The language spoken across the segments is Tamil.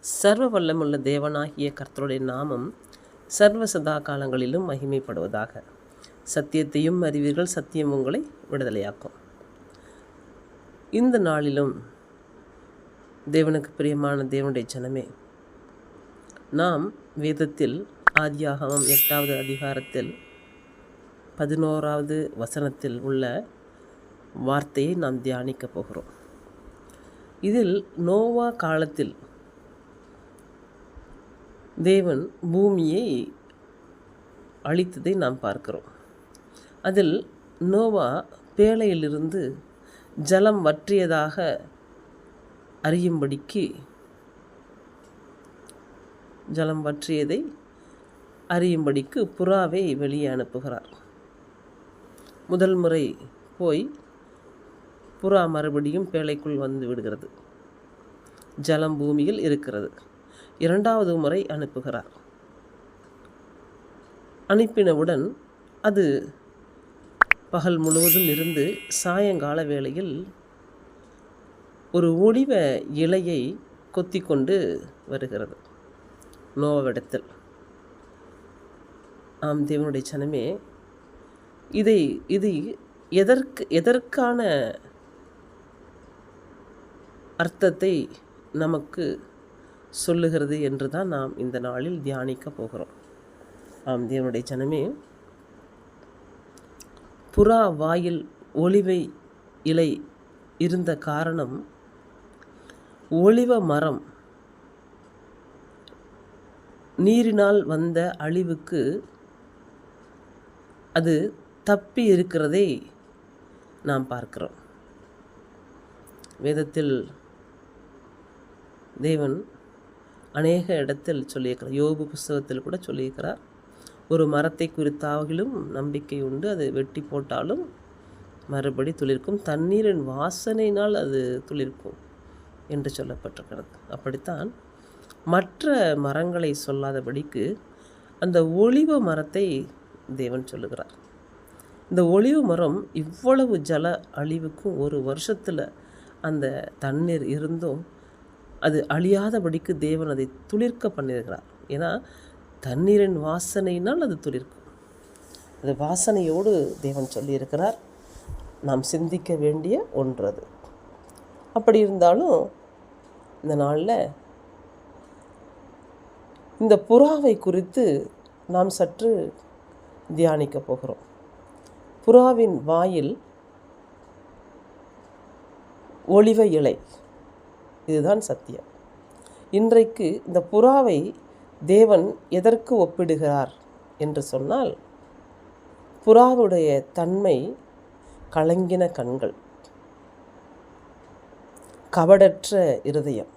சர்வ வல்லமுள்ள தேவனாகிய கர்த்தருடைய நாமம் சர்வ சதா காலங்களிலும் மகிமைப்படுவதாக. சத்தியத்தையும் அறிவீர்கள் சத்தியம் உங்களை விடுதலையாக்கும். இந்த நாளிலும் தேவனுக்கு பிரியமான தேவனுடைய ஜனமே நாம் வேதத்தில் ஆதியாகமம் எட்டாவது அதிகாரத்தில் பதினோராவது வசனத்தில் உள்ள வார்த்தையை நாம் தியானிக்கப் போகிறோம். இதில் நோவா காலத்தில் தேவன் பூமியை அழித்ததை நாம் பார்க்கிறோம். அதில் நோவா பேழையிலிருந்து ஜலம் வற்றியதாக அறியும்படிக்கு ஜலம் வற்றியதை அறியும்படிக்கு புறாவை வெளியே அனுப்புகிறார். முதல் முறை போய் புறா மறுபடியும் பேழைக்குள் வந்து விடுகிறது. ஜலம் பூமியில் இருக்கிறது. இரண்டாவது முறை அனுப்புகிறார். அனுப்பினவுடன் அது பகல் முழுவதும் இருந்து சாயங்கால வேளையில் ஒரு ஒளிவ இலையை கொத்தி கொண்டு வருகிறது. நோவவிடத்தில் ஆம் தேவனுடைய சனமே இதை இது எதற்கு எதற்கான அர்த்தத்தை நமக்கு சொல்லுகிறது என்று தான் நாம் இந்த நாளில் தியானிக்க போகிறோம். ஆம் தேவனுடைய ஜனமே புறா வாயில் ஒளிவை இலை இருந்த காரணம் ஒளிவ மரம் நீரினால் வந்த அழிவுக்கு அது தப்பி இருக்கிறதை நாம் பார்க்கிறோம். வேதத்தில் தேவன் அநேக இடத்தில் சொல்லியிருக்கிறார். யோபு புஸ்தகத்தில் கூட சொல்லியிருக்கிறார். ஒரு மரத்தை குறித்தாகிலும் நம்பிக்கை உண்டு. அது வெட்டி போட்டாலும் மறுபடி துளிர்க்கும். தண்ணீரின் வாசனையினால் அது துளிர்க்கும் என்று சொல்லப்பட்டிருக்கிறது. அப்படித்தான் மற்ற மரங்களை சொல்லாதபடிக்கு அந்த ஒளிவு மரத்தை தேவன் சொல்லுகிறார். இந்த ஒளிவு மரம் இவ்வளவு ஜல அழிவுக்கும் ஒரு வருஷத்தில் அந்த தண்ணீர் இருந்தும் அது அழியாதபடிக்கு தேவன் அதை துளிர்க்க பண்ணியிருக்கிறார். ஏன்னா தண்ணீரின் வாசனையினால் அது துளிர்க்கும். அது வாசனையோடு தேவன் சொல்லியிருக்கிறார் நாம் சிந்திக்க வேண்டிய ஒன்று அது. அப்படி இருந்தாலும் இந்த நாளில் இந்த புறாவை குறித்து நாம் சற்று தியானிக்க போகிறோம். புறாவின் வாயில் ஒளிவ இலை. இதுதான் சத்தியம். இன்றைக்கு இந்த புறாவை தேவன் எதற்கு ஒப்பிடுகிறார் என்று சொன்னால் புறாவுடைய தன்மை கலங்கின கண்கள் கபடற்ற இருதயம்.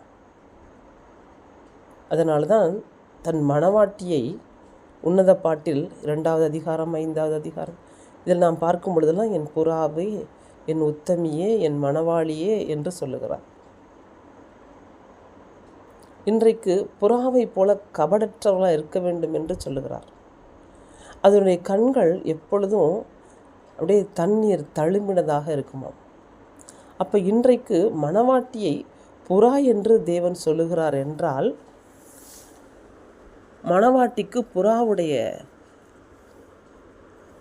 அதனால்தான் தன் மணவாட்டியை உன்னத பாட்டில் இரண்டாவது அதிகாரம் ஐந்தாவது அதிகாரம் இதில் நாம் பார்க்கும் பொழுதெல்லாம் என் புறாவே என் உத்தமியே என் மணவாளியே என்று சொல்லுகிறார். இன்றைக்கு புறாவை போல கபடற்றவளாக இருக்க வேண்டும் என்று சொல்லுகிறார். அதனுடைய கண்கள் எப்பொழுதும் அப்படியே தண்ணீர் தழும்பினதாக இருக்குமாம். அப்போ இன்றைக்கு மணவாட்டியை புறா என்று தேவன் சொல்லுகிறார் என்றால் மணவாட்டிக்கு புறாவுடைய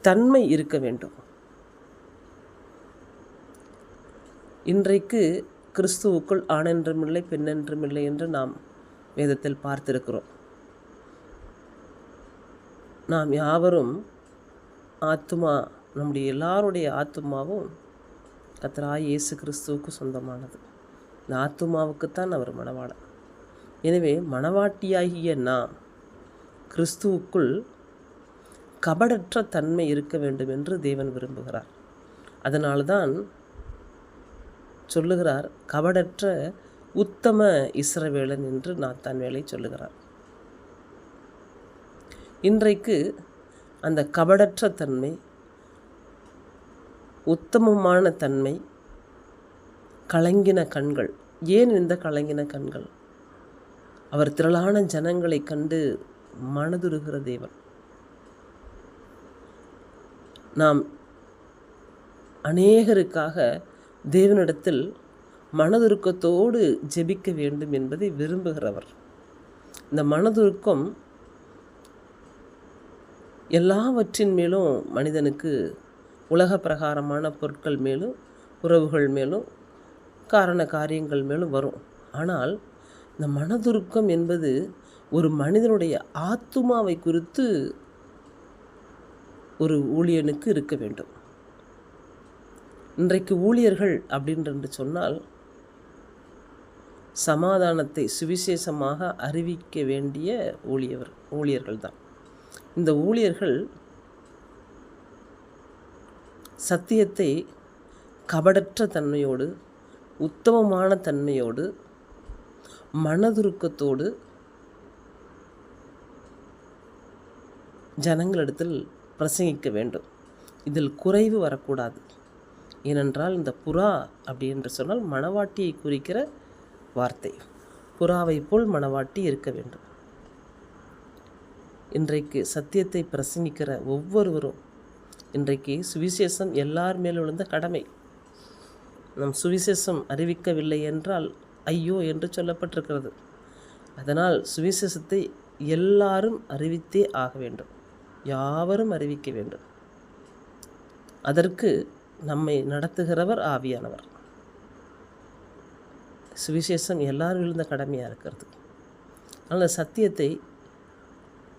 தன்மை இருக்க வேண்டும். இன்றைக்கு கிறிஸ்துவுக்குள் ஆணென்றுமில்லை பெண்ணென்றுமில்லை என்று நாம் வேதத்தில் பார்த்திருக்கிறோம். நாம் யாவரும் ஆத்துமா நம்முடைய எல்லாருடைய ஆத்துமாவும் கத்தராய் இயேசு கிறிஸ்துவுக்கு சொந்தமானது. இந்த ஆத்துமாவுக்குத்தான் அவர் மணவாளன் எனவே மணவாட்டியாகிய நாம் கிறிஸ்துவுக்குள் கபடற்ற தன்மை இருக்க வேண்டும் என்று தேவன் விரும்புகிறார். அதனால்தான் சொல்லுகிறார் கபடற்ற உத்தம இஸ்ரவேலன் என்று நாத்தான் வேலை சொல்லுகிறார் இன்றைக்கு அந்த கபடற்ற தன்மை உத்தமமான தன்மை கலங்கின கண்கள் ஏன் இந்த கலங்கின கண்கள்? அவர் திரளான ஜனங்களை கண்டு மனதுருகிற தேவன். நாம் அநேகருக்காக தேவனிடத்தில் மனதுருக்கத்தோடு ஜெபிக்க வேண்டும் என்பதை விரும்புகிறவர். இந்த மனதுருக்கம் எல்லாவற்றின் மேலும் மனிதனுக்கு உலக பிரகாரமான பொருட்கள் மேலும் உறவுகள் மேலும் காரண காரியங்கள் மேலும் வரும். ஆனால் இந்த மனதுருக்கம் என்பது ஒரு மனிதனுடைய ஆத்துமாவை குறித்து ஒரு ஊழியனுக்கு இருக்க வேண்டும். இன்றைக்கு ஊழியர்கள் அப்படின்ற சொன்னால் சமாதானத்தை சுவிசேஷமாக அறிவிக்க வேண்டிய ஊழியவர் ஊழியர்கள் தான் இந்த ஊழியர்கள் சத்தியத்தை கபடற்ற தன்மையோடு உத்தமமான தன்மையோடு மனதுருக்கத்தோடு ஜனங்களிடத்தில் பிரசங்கிக்க வேண்டும். இதில் குறைவு வரக்கூடாது. ஏனென்றால் இந்த புறா அப்படி என்று சொன்னால் மணவாட்டியை குறிக்கிற வார்த்தை. புறாவை போல் மனவாட்டி இருக்க வேண்டும். இன்றைக்கு சத்தியத்தை பிரசங்கிக்கிற ஒவ்வொருவரும் இன்றைக்கு சுவிசேஷம் எல்லார் மேல் விழுந்த கடமை. நம் சுவிசேஷம் அறிவிக்கவில்லை என்றால் ஐயோ என்று சொல்லப்பட்டிருக்கிறது. அதனால் சுவிசேஷத்தை எல்லாரும் அறிவித்தே ஆக வேண்டும். யாவரும் அறிவிக்க வேண்டும். அதற்கு நம்மை நடத்துகிறவர் ஆவியானவர். சுவிசேஷம் எல்லாரும் விழுந்த கடமையாக இருக்கிறது. அதனால் சத்தியத்தை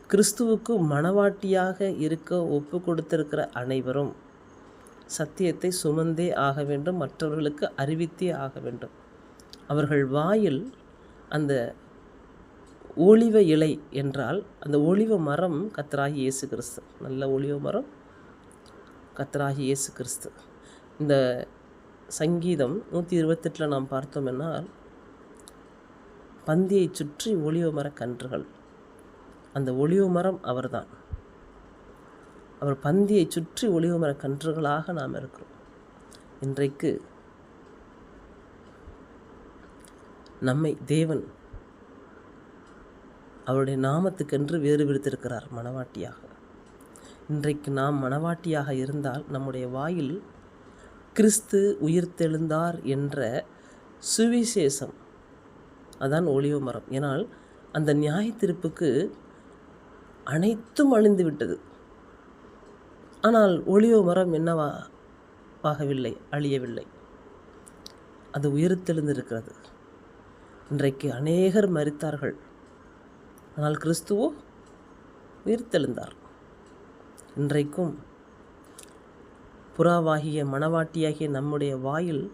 கிறிஸ்துவுக்கு மனவாட்டியாக இருக்க ஒப்பு கொடுத்திருக்கிற அனைவரும் சத்தியத்தை சுமந்தே ஆக வேண்டும் மற்றவர்களுக்கு அறிவித்தே ஆக வேண்டும். அவர்கள் வாயில் அந்த ஒளிவ இலை என்றால் அந்த ஒளிவ மரம் கத்தராகி இயேசு கிறிஸ்து. நல்ல ஒளிவ மரம் கத்தராகி இயேசு கிறிஸ்து. இந்த சங்கீதம் நூற்றி இருபத்தெட்டில் நாம் பார்த்தோம்னால் பந்தியை சுற்றி ஒளிவ மர கன்றுகள். அந்த ஒளிவ மரம் அவர்தான். அவர் பந்தியை சுற்றி ஒளிவ மர கன்றுகளாக நாம் இருக்கிறோம். இன்றைக்கு நம்மை தேவன் அவருடைய நாமத்துக்கென்று வேறு விடுத்திருக்கிறார் மணவாட்டியாக இன்றைக்கு நாம் மணவாட்டியாக இருந்தால் நம்முடைய வாயில் கிறிஸ்து உயிர்த்தெழுந்தார் என்ற சுவிசேஷம். அதான் ஒளிவ மரம். ஏனால் அந்த நியாய திருப்புக்கு அனைத்தும் அழிந்து விட்டது. ஆனால் ஒளிவ மரம் என்னவா ஆகவில்லை அழியவில்லை? அது உயிர்த்தெழுந்திருக்கிறது. இன்றைக்கு அநேகர் மறித்தார்கள் ஆனால் கிறிஸ்துவோ உயிர்த்தெழுந்தார். இன்றைக்கும் புறாவாகிய மணவாட்டியாகிய நம்முடைய வாயில்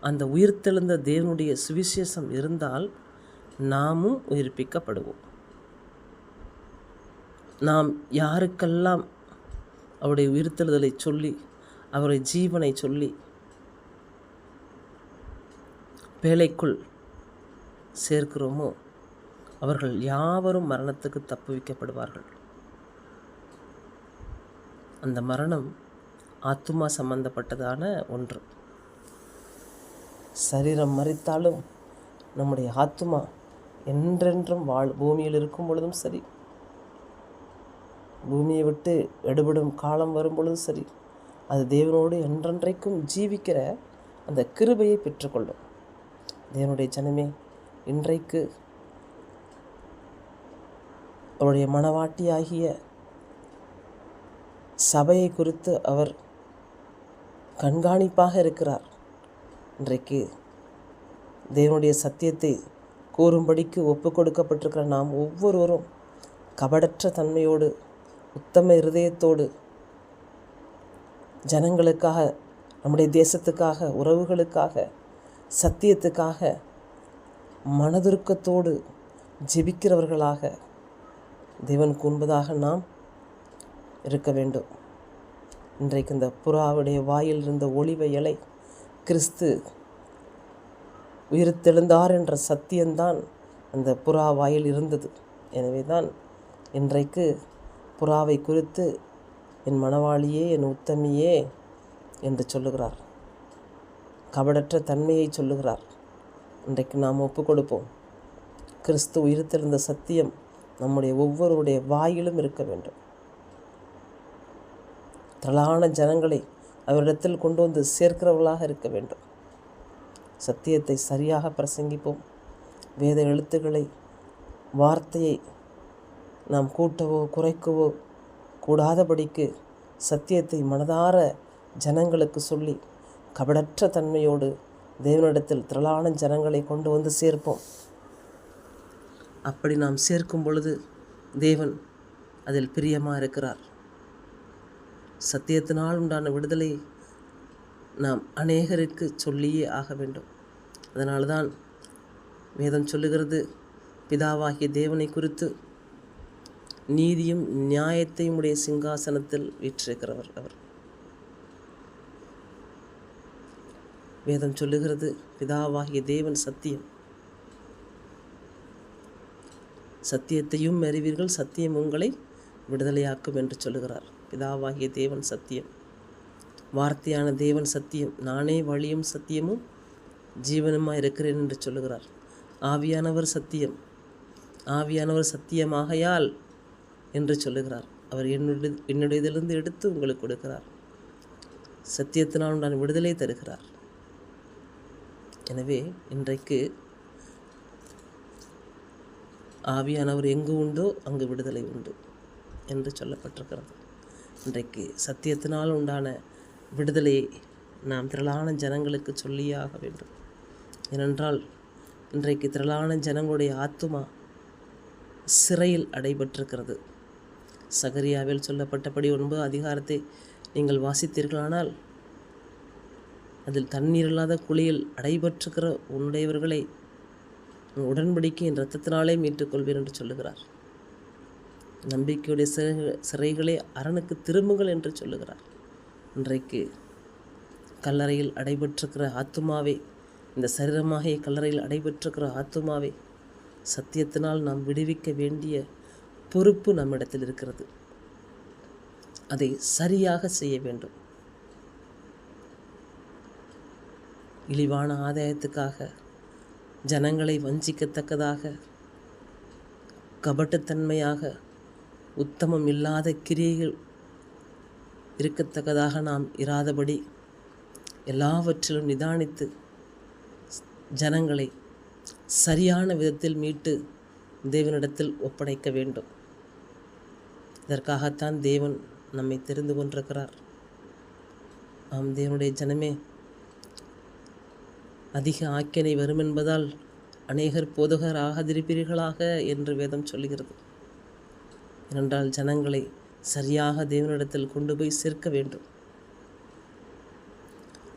அந்த உயிர்த்தெழுந்த தேவனுடைய சுவிசேஷம் இருந்தால் நாமும் உயிர்ப்பிக்கப்படுவோம். நாம் யாருக்கெல்லாம் அவருடைய உயிர்த்தெழுதலை சொல்லி அவருடைய ஜீவனை சொல்லி பேழைக்குள் சேர்க்கிறோமோ அவர்கள் யாவரும் மரணத்துக்கு தப்புவிக்கப்படுவார்கள். அந்த மரணம் ஆத்துமா சம்பந்தப்பட்டதான ஒன்று. சரீரம் மறித்தாலும் நம்முடைய ஆத்துமா என்றென்றும் வாழ் பூமியில் இருக்கும் பொழுதும் சரி. பூமியை விட்டு எடுபடும் காலம் வரும் பொழுதும் சரி. அது தேவனோடு என்றென்றைக்கும் ஜீவிக்கிற அந்த கிருபையை பெற்றுக்கொள்ளும். தேவனுடைய ஜனமே இன்றைக்கு அவருடைய மனவாட்டியாகிய சபையை குறித்து அவர் கண்காணிப்பாக இருக்கிறார். இன்றைக்கு தேவனுடைய சத்தியத்தை கூறும்படிக்கு ஒப்பு கொடுக்கப்பட்டிருக்கிற நாம் ஒவ்வொருவரும் கபடற்ற தன்மையோடு உத்தம இருதயத்தோடு ஜனங்களுக்காக நம்முடைய தேசத்துக்காக உறவுகளுக்காக சத்தியத்துக்காக மனதுருக்கத்தோடு ஜெபிக்கிறவர்களாக தேவன் கூன்பதாக நாம் இருக்க வேண்டும். இன்றைக்கு இந்த புறாவுடைய வாயில் இருந்த ஒளிவ இலை கிறிஸ்து உயிர்த்தெழுந்தார் என்ற சத்தியம்தான் அந்த புறா வாயில் இருந்தது. எனவே தான் இன்றைக்கு புறாவை குறித்து என் மணவாளியே என் உத்தமியே என்று சொல்லுகிறார். கபடற்ற தன்மையை சொல்லுகிறார். இன்றைக்கு நாம் ஒப்பு கொடுப்போம் கிறிஸ்து உயிர்த்தெழுந்த சத்தியம் நம்முடைய ஒவ்வொருடைய வாயிலும் இருக்க வேண்டும். திரளான ஜனங்களை அவரிடத்தில் கொண்டு வந்து சேர்க்கிறவர்களாக இருக்க வேண்டும். சத்தியத்தை சரியாக பிரசங்கிப்போம். வேத எழுத்துக்களை வார்த்தையை நாம் கூட்டவோ குறைக்கவோ கூடாதபடிக்கு சத்தியத்தை மனதார ஜனங்களுக்கு சொல்லி கபடற்ற தன்மையோடு தேவனிடத்தில் திரளான ஜனங்களை கொண்டு வந்து சேர்ப்போம். அப்படி நாம் சேர்க்கும் பொழுது தேவன் அதில் பிரியமாக இருக்கிறார். சத்தியத்தினால் உண்டான விடுதலை நாம் அநேகருக்கு சொல்லியே ஆக வேண்டும். அதனால தான் வேதம் சொல்லுகிறது பிதாவாகிய தேவனை குறித்து நீதியும் நியாயத்தையும் உடைய சிங்காசனத்தில் வீற்றிருக்கிறவர் அவர். வேதம் சொல்லுகிறது பிதாவாகிய தேவன் சத்தியம். சத்தியத்தையும் அறிவீர்கள் சத்தியம் உங்களை விடுதலையாக்கும் என்று சொல்லுகிறார். பிதாவாகிய தேவன் சத்தியம். வார்த்தையான தேவன் சத்தியம் நானே வழியும் சத்தியமும் ஜீவனுமாக இருக்கிறேன் என்று சொல்லுகிறார். ஆவியானவர் சத்தியம் ஆவியானவர் சத்தியமாகையால் என்று சொல்லுகிறார். அவர் என்னுடைய என்னுடையதிலிருந்து எடுத்து உங்களுக்கு கொடுக்கிறார். சத்தியத்தினால் நான் விடுதலை தருகிறார். எனவே இன்றைக்கு ஆவியானவர் எங்கு உண்டோ அங்கு விடுதலை உண்டு என்று சொல்லப்பட்டிருக்கிறது. இன்றைக்கு சத்தியத்தினால் உண்டான விடுதலையை நாம் திரளான ஜனங்களுக்கு சொல்லியாக வேண்டும். ஏனென்றால் இன்றைக்கு திரளான ஜனங்களுடைய ஆத்துமா சிறையில் அடைபட்டிருக்கிறது. சகரியாவில் சொல்லப்பட்டபடி ஒன்பது அதிகாரத்தை நீங்கள் வாசித்தீர்களானால் அதில் தண்ணீர் இல்லாத குழியில் அடைபட்டிருக்கிற உன்னுடையவர்களை உன் உடன்படிக்கையின் இரத்தத்தினாலே மீட்டுக்கொள்வேன் என்று சொல்லுகிறார். நம்பிக்கையுடைய சிறை சிறைகளே அரணுக்கு திரும்புங்கள் என்று சொல்லுகிறார். இன்றைக்கு கல்லறையில் அடைபெற்றிருக்கிற ஆத்துமாவே இந்த சரீரமாகிய கல்லறையில் அடைபெற்றிருக்கிற ஆத்துமாவே சத்தியத்தினால் நாம் விடுவிக்க வேண்டிய பொறுப்பு நம்மிடத்தில் இருக்கிறது. அதை சரியாக செய்ய வேண்டும். இழிவான ஆதாயத்துக்காக ஜனங்களை வஞ்சிக்கத்தக்கதாக கபட்டுத்தன்மையாக உத்தமம் இல்லாத கிரியைகள் இருக்கத்தக்கதாக நாம் இராதபடி எல்லாவற்றிலும் நிதானித்து ஜனங்களை சரியான விதத்தில் மீட்டு தேவனிடத்தில் ஒப்படைக்க வேண்டும். இதற்காகத்தான் தேவன் நம்மை தெரிந்து கொண்டிருக்கிறார். ஆம் தேவனுடைய ஜனமே அதிக ஆக்கினை வரும் என்பதால் அநேகர் போதகர் ஆகாதிருப்பீர்களாக என்று வேதம் சொல்லுகிறது. ஏனென்றால் ஜனங்களை சரியாக தேவனிடத்தில் கொண்டு போய் சேர்க்க வேண்டும்.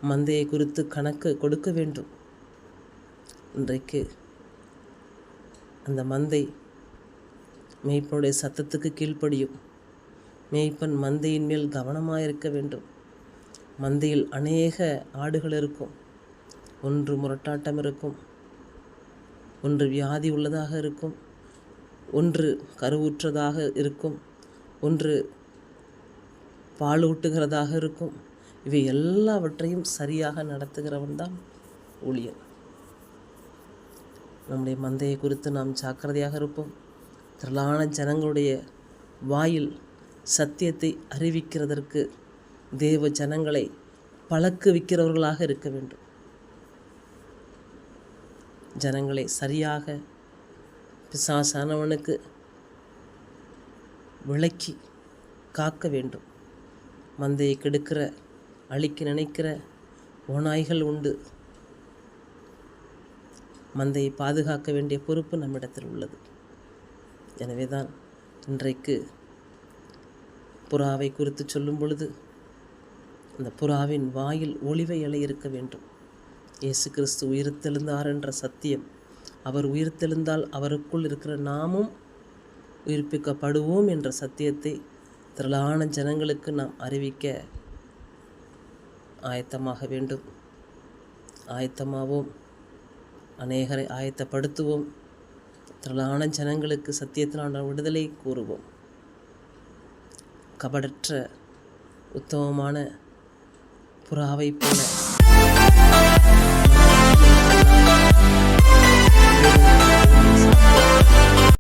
மந்தையை குறித்து கணக்கு கொடுக்க வேண்டும். இன்றைக்கு அந்த மந்தை மேய்ப்பனுடைய சத்தத்துக்கு கீழ்ப்படியும். மேய்ப்பன் மந்தையின் மேல் கவனமாக இருக்க வேண்டும். மந்தையில் அநேக ஆடுகள் இருக்கும். ஒன்று முரட்டாட்டம் இருக்கும். ஒன்று வியாதி உள்ளதாக இருக்கும். ஒன்று கருவுற்றதாக இருக்கும் ஒன்று பாலூட்டுகிறதாக இருக்கும். இவை எல்லாவற்றையும் சரியாக நடத்துகிறவன் தான் ஊழியன். நம்முடைய மந்தையை குறித்து நாம் ஜாக்கிரதையாக இருப்போம். திரளான ஜனங்களுடைய வாயில் சத்தியத்தை அறிவிக்கிறதற்கு தேவ ஜனங்களை பழக்குவிக்கிறவர்களாக இருக்க வேண்டும். ஜனங்களை சரியாக பிசாசானவனுக்கு விளக்கி காக்க வேண்டும். மந்தையை கெடுக்கிற அழிக்க நினைக்கிற ஓநாய்கள் உண்டு. மந்தையை பாதுகாக்க வேண்டிய பொறுப்பு நம்மிடத்தில் உள்ளது. எனவே தான் இன்றைக்கு புறாவை குறித்து சொல்லும் பொழுது அந்த புறாவின் வாயில் ஒளிவை இலை இருக்க வேண்டும். இயேசு கிறிஸ்து உயிர்த்தெழுந்தார் என்ற சத்தியம் அவர் உயிர்த்தெழுந்தால் அவருக்குள் இருக்கிற நாமும் உயிர்ப்பிக்கப்படுவோம் என்ற சத்தியத்தை திரளான ஜனங்களுக்கு நாம் அறிவிக்க ஆயத்தமாக வேண்டும். ஆயத்தமாவோம். அநேகரை ஆயத்தப்படுத்துவோம். திரளான ஜனங்களுக்கு சத்தியத்தினான விடுதலை கூறுவோம். கபடற்ற உத்தமமான புறாவை போல Thank you.